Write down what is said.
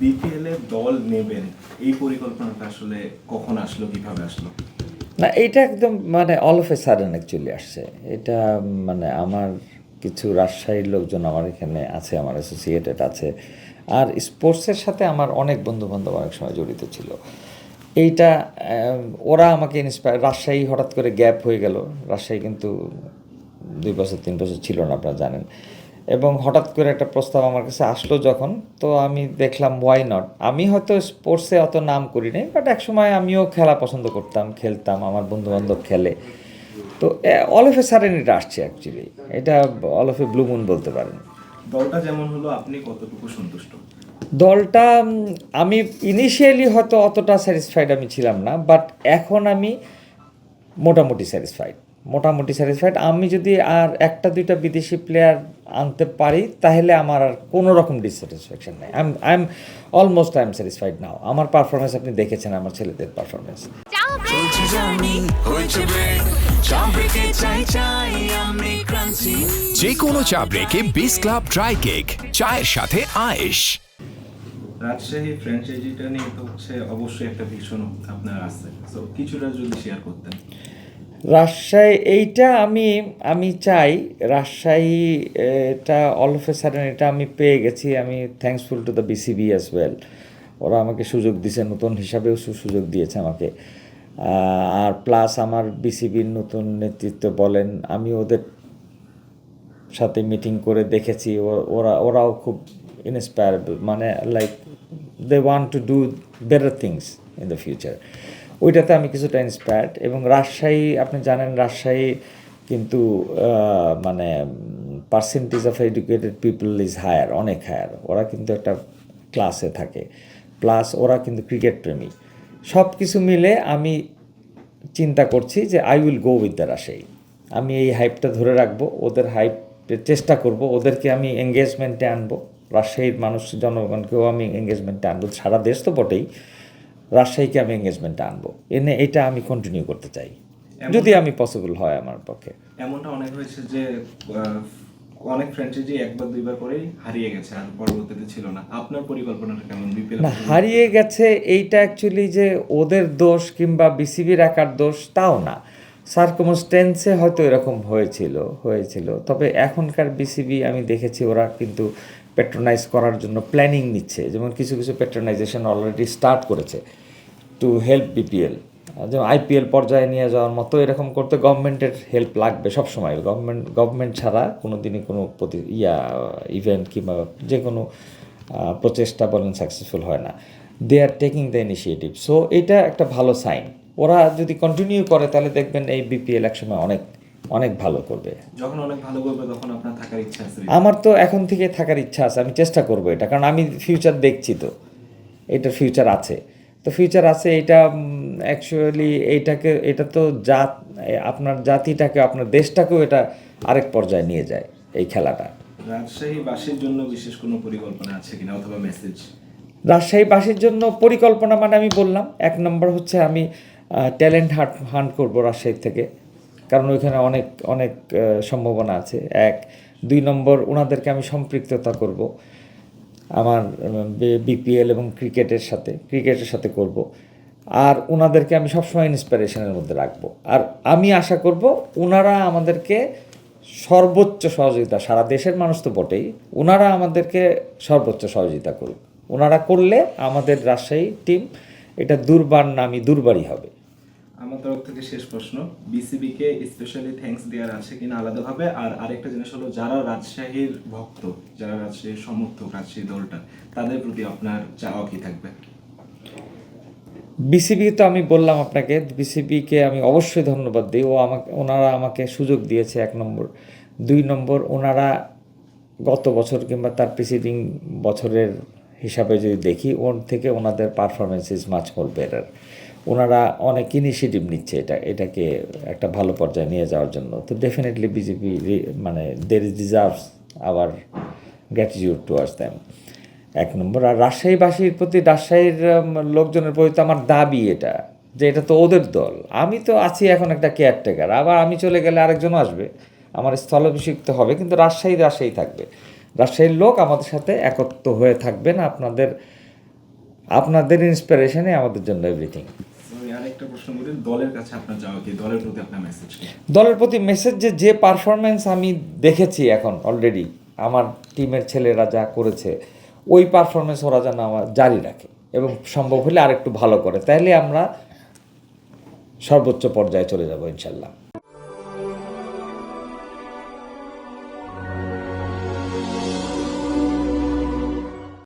BPL দল নেবেন, এই পরিকল্পনাটা আসলে কখন আসলো, কীভাবে আসলো? না, এটা একদম মানে all of a sudden actually আসছে। এটা মানে আমার কিছু রাজশাহীর লোকজন আমার এখানে আছে, আমার অ্যাসোসিয়েটেড আছে। আর স্পোর্টসের সাথে আমার অনেক বন্ধু বান্ধব অনেক সময় জড়িত ছিল। এইটা ওরা আমাকে ইন্সপায়ার রাজশাহী হঠাৎ করে গ্যাপ হয়ে গেল। রাজশাহী কিন্তু দুই বছর, তিন বছর ছিল না, আপনারা জানেন। এবং হঠাৎ করে একটা প্রস্তাব আমার কাছে আসলো যখন তো আমি দেখলাম ওয়াই নট আমি হয়তো স্পোর্টসে অত নাম করি নাই বাট একসময় আমিও খেলা পছন্দ করতাম খেলতাম আমার বন্ধু বান্ধব খেলে। তো অল অফ এ সাডেন এটা আসছে অ্যাকচুয়ালি এটা all of a blue moon বলতে পারেন। দলটা যেমন হলো আপনি কতটুকু সন্তুষ্ট? দলটা আমি ইনিশিয়ালি হয়তো অতটা স্যাটিসফাইড আমি ছিলাম না বাট এখন আমি মোটামুটি স্যাটিসফাইড মোটামুটি স্যাটিসফাইড আমি যদি আর একটা দুইটা বিদেশি প্লেয়ার আনতে পারি তাহলে আমার আর কোনো রকম ডিসস্যাটিসফ্যাকশন নেই। I I am almost I am satisfied now আমার পারফরমেন্স আপনি দেখেছেন আমার ছেলেদের পারফরমেন্স যে কোনো চা ব্রেকে বিস ক্লাব ড্রাই কেক চায়ের সাথে আয়েশ। রাজশাহী ফ্র্যাঞ্চাইজিটা নিয়ে তো হচ্ছে অবশ্যই একটা ভীষণ আপনার আছে তো কিছুটা যদি শেয়ার করতেন। রাজশাহী, এইটা আমি আমি চাই। রাজশাহী, এটা অল অফ এ সাডেন এটা আমি পেয়ে গেছি। আমি thanksful to the BCB as well ওরা আমাকে সুযোগ দিয়েছে নতুন হিসাবেও সুযোগ দিয়েছে আমাকে। আর প্লাস আমার বিসিবির নতুন নেতৃত্ব বলেন, আমি ওদের সাথে মিটিং করে দেখেছি। ওরা, ওরাও খুব ইন্সপায়ারেবল মানে like they want to do better things in the future ওইটাতে আমি কিছুটা ইন্সপায়ার্ড এবং রাজশাহী, আপনি জানেন রাজশাহী কিন্তু মানে percentage of educated people is higher অনেক হায়ার ওরা কিন্তু একটা ক্লাসে থাকে। প্লাস ওরা কিন্তু ক্রিকেট প্রেমী। সব কিছু মিলে আমি চিন্তা করছি যে I will go with the Rajshahi. আমি এই হাইপটা ধরে রাখব, ওদের হাইপ চেষ্টা করব, ওদেরকে আমি এঙ্গেজমেন্টে আনব। রাজশাহীর মানুষ, জনগণকেও আমি এঙ্গেজমেন্টে আনব। সারা দেশ তো বটেই। রাজশাহীকে আমি এঙ্গেজমেন্টে আনব। এনে এটা আমি কন্টিনিউ করতে চাই। যদি আমি পসিবল হয় আমার পক্ষে। এমনটা অনেক হয়েছে যে অনেক ফ্র্যাঞ্চাইজি একবার দুইবার করেই হারিয়ে গেছে আর পরবর্তীতে ছিল না। আপনার পরিকল্পনাটা কেমন? বিপিএল না হারিয়ে গেছে এইটা অ্যাকচুয়ালি যে ওদের দোষ কিংবা বিসিবির একার দোষ তাও না। সার্কমস্টেন্সে হয়তো এরকম হয়েছিল হয়েছিল। তবে এখনকার বিসিবি আমি দেখেছি ওরা কিন্তু পেট্রোনাইজ করার জন্য প্ল্যানিং নিচ্ছে। যেমন কিছু কিছু পেট্রোনাইজেশন অলরেডি স্টার্ট করেছে টু হেল্প বিপিএল যেমন আইপিএল পর্যায়ে নিয়ে যাওয়ার মতো এরকম করতে গভর্নমেন্টের হেল্প লাগবে সবসময়। গভর্নমেন্ট গভর্নমেন্ট ছাড়া কোনো দিনই কোনো প্রতি ইয়া ইভেন্ট কিংবা যে কোনো প্রচেষ্টা বলেন সাকসেসফুল হয় না। They are taking the initiative so এটা একটা ভালো সাইন ওরা যদি কন্টিনিউ করে, তাহলে দেখবেন এই বিপিএল একসময় অনেক অনেক ভালো করবে। যখন অনেক ভালো করবে তখন আপনার থাকার ইচ্ছা আছে। আমার তো এখন থেকে থাকার ইচ্ছা আছে আমি চেষ্টা করব এটা কারণ আমি ফিউচার দেখছি তো। এটা ফিউচার আছে। তো ফিউচার আছে এটা অ্যাকচুয়ালি এইটাকে এটা তো জাত আপনার জাতিটাকে আপনার দেশটাকেও এটা আরেক পর্যায়ে নিয়ে যায় এই খেলাটা। রাজশাহীবাসীর জন্য বিশেষ কোনো পরিকল্পনা আছে কিনা অথবা মেসেজ রাজশাহীবাসীর জন্য পরিকল্পনা মানে আমি বললাম এক নম্বর হচ্ছে আমি ট্যালেন্ট হাট হান্ট করব রাজশাহী থেকে। কারণ ওইখানে অনেক অনেক সম্ভাবনা আছে। এক, দুই নম্বর, ওনাদেরকে আমি সম্পৃক্ততা করব আমার বিপিএল এবং ক্রিকেটের সাথে ক্রিকেটের সাথে করব। আর ওনাদেরকে আমি সবসময় ইন্সপিরেশনের মধ্যে রাখব। আর আমি আশা করব ওনারা আমাদেরকে সর্বোচ্চ সহযোগিতা, সারা দেশের মানুষ তো বটেই, ওনারা আমাদেরকে সর্বোচ্চ সহযোগিতা করুক। ওনারা করলে আমাদের রাজশাহী টিম এটা দুর্বার নামই দুর্বারই হবে। আমার তরফ থেকে শেষ প্রশ্ন। বিসিবি কে স্পেশালি থ্যাঙ্কস দেওয়ার আছে কিনা আলাদাভাবে? আর আরেকটা জিনিস হলো, যারা রাজশাহীর ভক্ত, যারা রাজশাহীর সমর্থক রাজশাহী দলটা, তাদের প্রতি আপনার চাওয়া কি থাকবে? বিসিবি তো আমি বললাম আপনাকে বিসিবিকে আমি অবশ্যই ধন্যবাদ দিই। ও আমাকে, ওনারা আমাকে সুযোগ দিয়েছে এক নম্বর। দুই নম্বর, ওনারা গত বছর কিংবা তার প্রিসিডিং বছরের হিসাবে যদি দেখি, ওর থেকে ওনাদের performance is much more better ওনারা অনেক ইনিশিয়েটিভ নিচ্ছে এটা, এটাকে একটা ভালো পর্যায়ে নিয়ে যাওয়ার জন্য। তো ডেফিনেটলি বিজেপি মানে দের deserves our gratitude towards them এক নম্বর, আর রাজশাহীবাসীর প্রতি, রাজশাহীর লোকজনের প্রতি তো আমার দাবি এটা, যে এটা তো ওদের দল। আমি তো আছি এখন একটা কেয়ারটেকার আবার আমি চলে গেলে আরেকজন আসবে। আমার স্থলাভিষিক্ত হবে, কিন্তু রাজশাহী রাজশাহী থাকবে। রাজশাহীর লোক আমাদের সাথে একত্র হয়ে থাকবেন, আপনাদের আপনাদের ইন্সপিরেশনে আমাদের জন্য এভরিথিং দলের প্রতি মেসেজ যে যে পারফরমেন্স আমি দেখেছি এখন অলরেডি আমার টিমের ছেলেরা যা করেছে ওই পারফরমেন্স ওরা যেন আমার জারি রাখে এবং সম্ভব হলে আরেকটু ভালো করে। তাহলে আমরা সর্বোচ্চ পর্যায়ে চলে যাব ইনশাল্লাহ।